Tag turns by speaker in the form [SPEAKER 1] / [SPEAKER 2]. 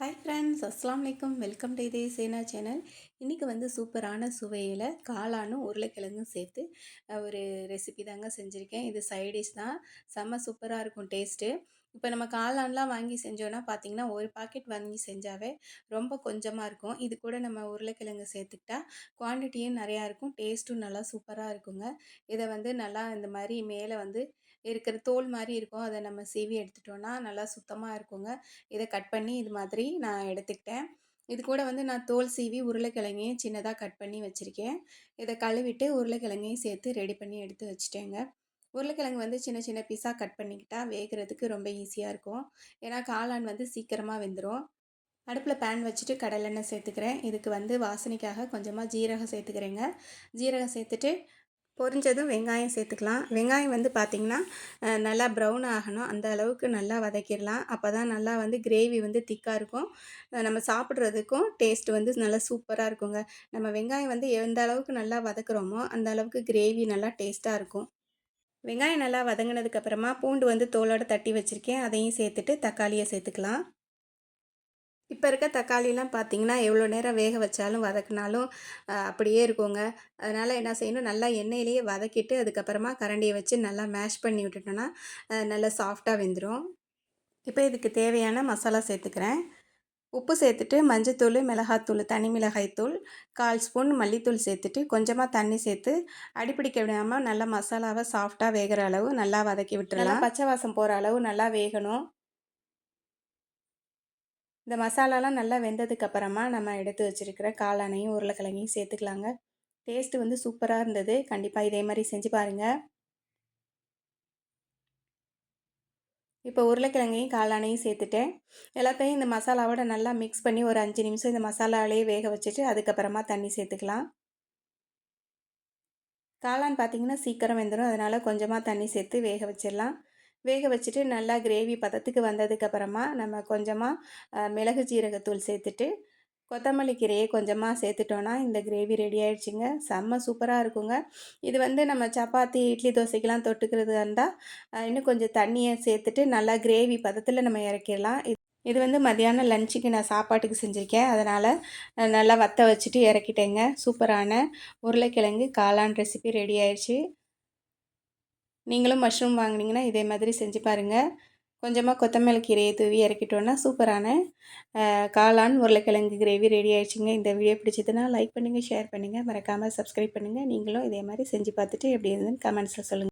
[SPEAKER 1] Hi friends அஸ்லாம் வலைக்கம் welcome to இதே சேனா சேனல் இன்றைக்கி வந்து சூப்பரான சுவையில் காளானும் உருளைக்கிழங்கும் சேர்த்து ஒரு ரெசிபி தாங்க செஞ்சுருக்கேன். இது சைடிஷ் தான். செம்ம சூப்பராக இருக்கும் டேஸ்ட்டு இப்போ நம்ம காளான்லாம் வாங்கி செஞ்சோன்னா பார்த்திங்கன்னா ஒரு பாக்கெட் வாங்கி செஞ்சாவே ரொம்ப கொஞ்சமாக இருக்கும். இது கூட நம்ம உருளைக்கிழங்கு சேர்த்துக்கிட்டா குவான்டிட்டியும் நிறையா இருக்கும். டேஸ்ட்டும் நல்லா சூப்பராக இருக்குங்க. இதை வந்து நல்லா இந்த மாதிரி மேலே வந்து இருக்கிற தோல் மாதிரி இருக்கும். அதை நம்ம சீவி எடுத்துட்டோன்னா நல்லா சுத்தமாக இருக்குங்க. இதை கட் பண்ணி இது மாதிரி நான் எடுத்துக்கிட்டேன். இது கூட வந்து நான் தோல் சீவி உருளைக்கிழங்கையும் சின்னதாக கட் பண்ணி வச்சுருக்கேன். இதை கழுவிட்டு உருளைக்கிழங்கையும் சேர்த்து ரெடி பண்ணி எடுத்து வச்சுட்டேங்க. உருளைக்கிழங்கு வந்து சின்ன சின்ன பீஸாக கட் பண்ணிக்கிட்டால் வேகிறதுக்கு ரொம்ப ஈஸியாக இருக்கும். ஏன்னா காளான் வந்து சீக்கிரமாக வெந்துடும் அடுப்பில் பேன் வச்சுட்டு கடலெண்ணெய் சேர்த்துக்கிறேன். இதுக்கு வந்து வாசனைக்காக கொஞ்சமாக ஜீரகம் சேர்த்துக்கிறேங்க. ஜீரகம் சேர்த்துட்டு பொரிஞ்சதும் வெங்காயம் சேர்த்துக்கலாம். வெங்காயம் வந்து பார்த்திங்கன்னா நல்லா ப்ரௌன் ஆகணும். அந்த அளவுக்கு நல்லா வதக்கிடலாம். அப்போ தான் நல்லா வந்து கிரேவி வந்து திக்காக இருக்கும். நம்ம சாப்பிட்றதுக்கும் டேஸ்ட் வந்து நல்லா சூப்பராக இருக்குங்க. நம்ம வெங்காயம் வந்து எந்த அளவுக்கு நல்லா வதக்குறோமோ அந்த அளவுக்கு கிரேவி நல்லா டேஸ்ட்டாக இருக்கும். வெங்காயம் நல்லா வதங்கினதுக்கப்புறமா பூண்டு வந்து தோலோடு தட்டி வச்சுருக்கேன். அதையும் சேர்த்துட்டு தக்காளியை சேர்த்துக்கலாம். இப்போ இருக்க தக்காளிலாம் பார்த்திங்கன்னா எவ்வளோ நேரம் வேக வச்சாலும் வதக்கினாலும் அப்படியே இருக்குங்க. அதனால் என்ன செய்யணும் நல்லா எண்ணெயிலேயே வதக்கிட்டு அதுக்கப்புறமா கரண்டியை வச்சு நல்லா மேஷ் பண்ணி விட்டுட்டோன்னா நல்லா சாஃப்டாக வெந்துடும் இப்போ இதுக்கு தேவையான மசாலா சேர்த்துக்கிறேன். உப்பு சேர்த்துட்டு மஞ்சத்தூள் மிளகாத்தூள் தனி மிளகாய்த்தூள் கால் ஸ்பூன் மல்லித்தூள் சேர்த்துட்டு கொஞ்சமாக தண்ணி சேர்த்து அடிப்பிடிக்க விடாமல் நல்லா மசாலாவை சாஃப்டாக வேகிற அளவு நல்லா வதக்கி விட்டுறலாம். பச்சை வாசம் போகிற அளவு நல்லா வேகணும். இந்த மசாலாலாம் நல்லா வெந்ததுக்கப்புறமா நம்ம எடுத்து வச்சுருக்கிற காளானையும் உருளைக்கிழங்கையும் சேர்த்துக்கலாங்க. டேஸ்ட்டு வந்து சூப்பராக இருந்தது. கண்டிப்பாக இதே மாதிரி செஞ்சு பாருங்கள் இப்போ உருளைக்கிழங்கையும் காளானையும் சேர்த்துட்டேன். எல்லாத்தையும் இந்த மசாலாவோட நல்லா மிக்ஸ் பண்ணி ஒரு அஞ்சு நிமிஷம் இந்த மசாலாவிலேயே வேக வச்சுட்டு அதுக்கப்புறமா தண்ணி சேர்த்துக்கலாம். காளான் பார்த்திங்கன்னா சீக்கிரம் வெந்துடும் அதனால் கொஞ்சமாக தண்ணி சேர்த்து வேக வச்சிடலாம். வேக வச்சுட்டு நல்லா கிரேவி பதத்துக்கு வந்ததுக்கப்புறமா நம்ம கொஞ்சமாக மிளகு ஜீரகத்தூள் சேர்த்துட்டு கொத்தமல்லி கீரையை கொஞ்சமாக சேர்த்துட்டோன்னா இந்த கிரேவி ரெடி ஆகிடுச்சிங்க செம்ம சூப்பராக இருக்குங்க. இது வந்து நம்ம சப்பாத்தி இட்லி தோசைக்கெலாம் தொட்டுக்கிறது இருந்தால் இன்னும் கொஞ்சம் தண்ணியை சேர்த்துட்டு நல்லா கிரேவி பதத்தில் நம்ம இறக்கிடலாம். இது வந்து மதியானம் லஞ்சுக்கு நான் சாப்பாட்டுக்கு செஞ்சுருக்கேன். அதனால் நல்லா வற்ற வச்சுட்டு இறக்கிட்டேங்க. சூப்பரான உருளைக்கிழங்கு காளான் ரெசிபி ரெடி ஆயிடுச்சு. நீங்களும் மஷ்ரூம் வாங்கினீங்கன்னா இதே மாதிரி செஞ்சு பாருங்கள் கொஞ்சமாக கொத்தமல்லி கீரையை தூவி இறக்கிட்டோன்னா சூப்பரான காளான் உருளைக்கிழங்கு கிரேவி ரெடி ஆயிடுச்சுங்க. இந்த வீடியோ பிடிச்சதுன்னா லைக் பண்ணுங்கள் ஷேர் பண்ணுங்கள் மறக்காமல் சப்ஸ்கிரைப் பண்ணுங்கள் நீங்களும் இதே மாதிரி செஞ்சு பார்த்துட்டு எப்படி இருந்ததுன்னு கமெண்ட்ஸில் சொல்லுங்கள்